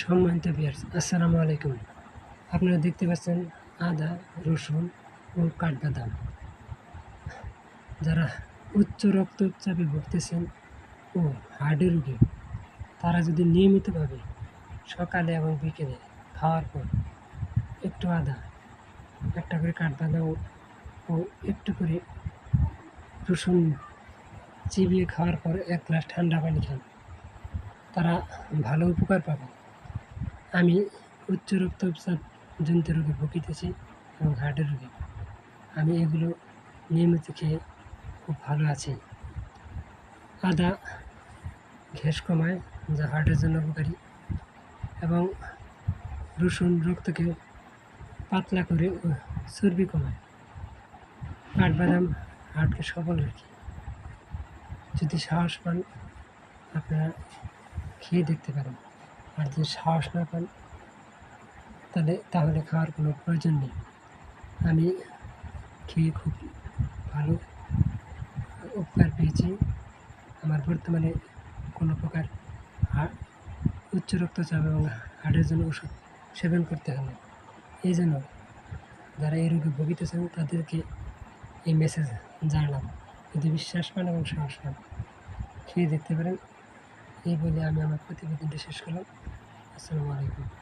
সম্মানিত বিয়ার্স আসসালামু আলাইকুম। আপনারা দেখতে পাচ্ছেন আদা, রসুন ও কাঠবাদাম। যারা উচ্চ রক্তচাপে ভুগতেছেন ও হার্টের রোগী, তারা যদি নিয়মিতভাবে সকালে এবং বিকেলে খাওয়ার পর একটু আদা, একটা করে কাঠবাদাম ও একটু করে রসুন চিবিয়ে খাওয়ার পর এক গ্লাস ঠান্ডা পানি খান, তারা ভালো উপকার পাবে আমি উচ্চ রক্তচাপ জনিত রোগে ভুগিতেছি এবং হার্টের রোগে। আমি এগুলো নিয়মিত খেয়ে খুব ভালো আছি। আদা ঘেস কমায়, যা হার্টের জন্য উপকারী। এবং রসুন রক্তকে পাতলা করে চর্বি কমায়। কাঠবাদাম হার্টকে সবল রাখে। যদি সাহস পান, আপনারা খেয়ে দেখতে পারেন। আর যদি সাহস না পান তাহলে তাহলে খাওয়ার কোনো প্রয়োজন নেই। আমি খেয়ে খুব ভালো উপকার পেয়েছি। আমার বর্তমানে কোনো প্রকার উচ্চ রক্তচাপ এবং হার্টের জন্য ওষুধ সেবন করতে না। এই জন্য যারা এই রোগে ভুগিতেছেন তাদেরকে এই মেসেজ জানালাম। যদি বিশ্বাস পান এবং সাহস পান, খেয়ে দেখতে পারেন। এই বলে আমি আমার প্রতিবেদনটি শেষ করলাম। আসসালামু আলাইকুম।